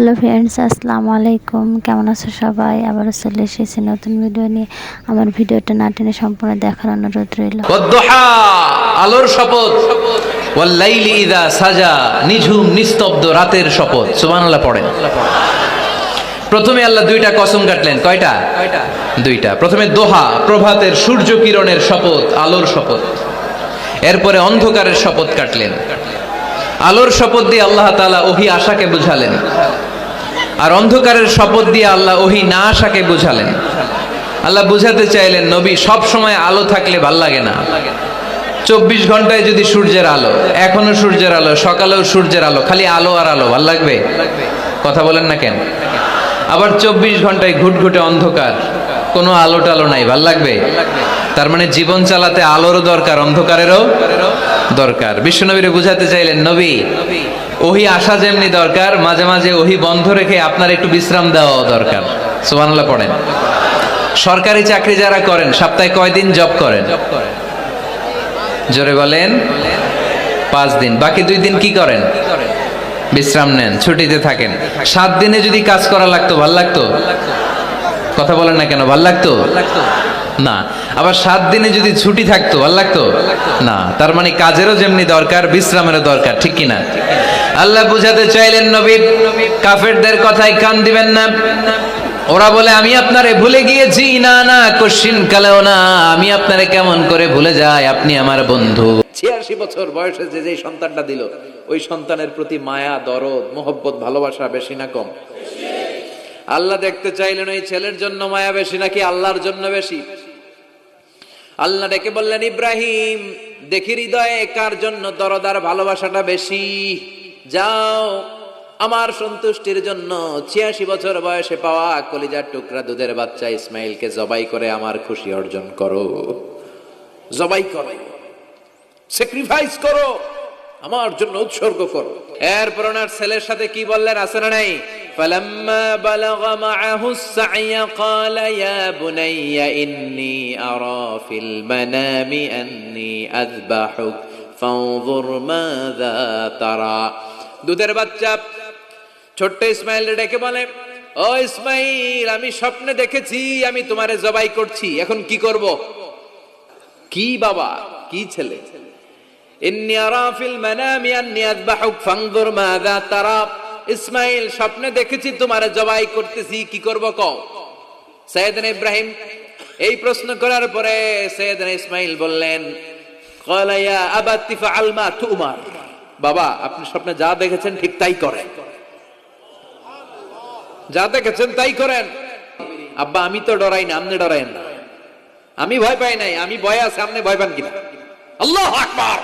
Hello friends আসসালামু আলাইকুম। কেমন আছো সবাই? আবারও চলে এসেছি নতুন ভিডিও নিয়ে। আমার ভিডিওটা না টেনে সম্পূর্ণ দেখার অনুরোধ রইল। আলোর শপথ। ওয়াল্লাইলি ইদা সাজা নিঝুম নিস্তব্ধ রাতের শপথ। সুবহানাল্লাহ পড়েন। প্রথমে আল্লাহ দুইটা কসম কাটলেন। কয়টা? দুইটা। প্রথমে দোহা প্রভাতের সূর্য কিরণের শপথ আলোর শপথ। এরপরে অন্ধকারের শপথ কাটলেন। আলোর শপথ দিয়ে আল্লাহ তালা ওহি আশাকে বুঝালেন। আর অন্ধকারের শপথ দিয়ে আল্লাহ ওহি না আশাকে বুঝালেন। আল্লাহ বুঝাতে চাইলেন, নবী, সব সময় আলো থাকলে ভালো লাগে না। চব্বিশ ঘন্টায় যদি সূর্যের আলো, এখনও সূর্যের আলো, সকালেও সূর্যের আলো, খালি আলো আর আলো, ভালো লাগবে? কথা বলেন না কেন? আবার চব্বিশ ঘন্টায় ঘুটঘুটে অন্ধকার, কোনো আলো টালো নাই, ভালো লাগবে? তার মানে জীবন চালাতে আলোরও দরকার, অন্ধকারেরও দরকার। বিশ্বনবীরে বুঝাতে চাইলেন, নবী, ওহি আসা যেমনি দরকার, মাঝে মাঝে ওহি বন্ধ রেখে আপনার একটু বিশ্রাম দেওয়া দরকার। সুবহানাল্লাহ পড়েন। সরকারি চাকরি যারা করেন, সপ্তাহে কয়দিন জব করেন? জোরে বলেন, পাঁচ দিন। বাকি দুই দিন কি করেন? বিশ্রাম নেন, ছুটিতে থাকেন। সাত দিনে যদি কাজ করা লাগতো, ভালো লাগতো? কথা বলেন না কেন, ভালো লাগতো? না। আবার সাত দিনে যদি ছুটি থাকতো, ভালো লাগতো? না, তার মানে কাজেরও যেমনি দরকার, বিশ্রামেরও দরকার, ঠিক কিনা? আল্লাহ বুঝাতে চাইলেন নবী, কাফেরদের কথায় কান দিবেন না। ওরা বলে, আমি আপনারে ভুলে গিয়েছি। না না, কোশ্চিন কালেও না। আমি আপনারে কেমন করে ভুলে যাই? আপনি আমার বন্ধু। ছিয়াশি বছর বয়সে যে যে সন্তানটা দিল, ওই সন্তানের প্রতি মায়া, দরদ, মোহব্বত, ভালোবাসা বেশি না কম? আল্লাহ দেখতে চাইলেন, ওই ছেলের জন্য মায়া বেশি নাকি আল্লাহর জন্য বেশি? আল্লাহ ডেকে বললেন, ইব্রাহিম, দেখি হৃদয়ে কার জন্য দরদার ভালোবাসাটা বেশি? যাও, আমার সন্তুষ্টির জন্য ছিয়াশি বছর বয়সে পাওয়া কলিজার টুকরা দুধের বাচ্চা ইসমাইলকে জবাই করে আমার খুশি অর্জন করো। জবাই করো। স্যাক্রিফাইস করো। আমার জন্য উৎসর্গ করো। এরপর ওনার ছেলের সাথে কি বললেন, আছে না নাই? فلما بلغ معه السعي قال يا بني إني أرى في المنام أني أذبحك فانظر ماذا ترى দুধের বাচ্চা ছোট্ট ইসমাইল ডেকে বলে ও ইসমাইল আমি স্বপ্নে দেখেছি আমি তোমারে জবাই করছি এখন কি করব কি বাবা কি ছেলে ইন্নি আরা ফিল মানামি আন্নি আযবাহুক ফানজুর মাযা তারা ইসমাইল স্বপ্নে দেখেছি, তোমারে জবাই করতেছি, কি করব কও? সৈয়দনা ইব্রাহিম এই প্রশ্ন করার পরে সৈয়দনা ইসমাইল বললেন বাবা, আপনি স্বপ্নে যা দেখেছেন ঠিক তাই করেন। যা দেখেছেন তাই করেন। আব্বা, আমি তো ডরাই না, আপনি ডরাইন না। আমি ভয় পাই নাই, আমি ভয় আছে, আপনি ভয় পান কিনা? আল্লাহ আকবার!